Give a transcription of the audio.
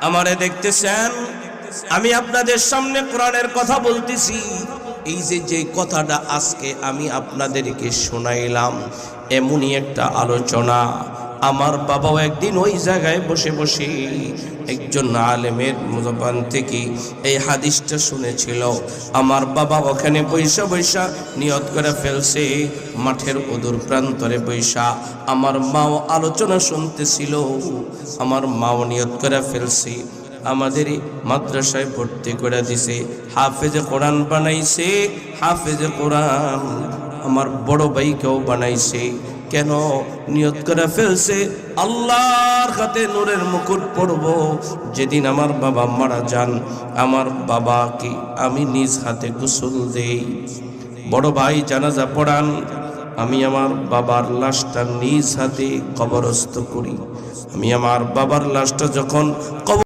আমারে দেখতেছেন? আমি আপনাদের সামনে কোরআনের কথা বলতেছি। এই যে যে কথাটা আজকে আমি আপনাদেরকে শোনাইলাম, এমনই একটা আলোচনা। আমার বাবাও একদিন ওই জায়গায় বসে বসে একজন আলেমের মুজবান থেকে এই হাদিসটা শুনেছিল। আমার বাবা ওখানে পয়সা বৈশা নিয়ত করে ফেলছে, মাঠের অদূর প্রান্তরে বৈশা। আমার মাও আলোচনা শুনতেছিল, আমার মাও নিয়ত করে ফেলছে। আমাদের মাদ্রাসায় ভর্তি করে দিছে। হাফেজে কোরআন বানাইছে, হাফেজে কোরআন। আমার বড় ভাইকেও বানাইছে। কেন নিয়ত করে ফেলছে? আল্লাহর হাতে নূরের মুকুট পরব। যেদিন আমার বাবা মারা যান, আমার বাবাকে আমি নিজ হাতে গোসল দেই। বড় ভাই জানাজা পড়ান, আমি আমার বাবার লাশটা নিজ হাতে কবরস্থ করি। আমি আমার বাবার লাশটা যখন কবর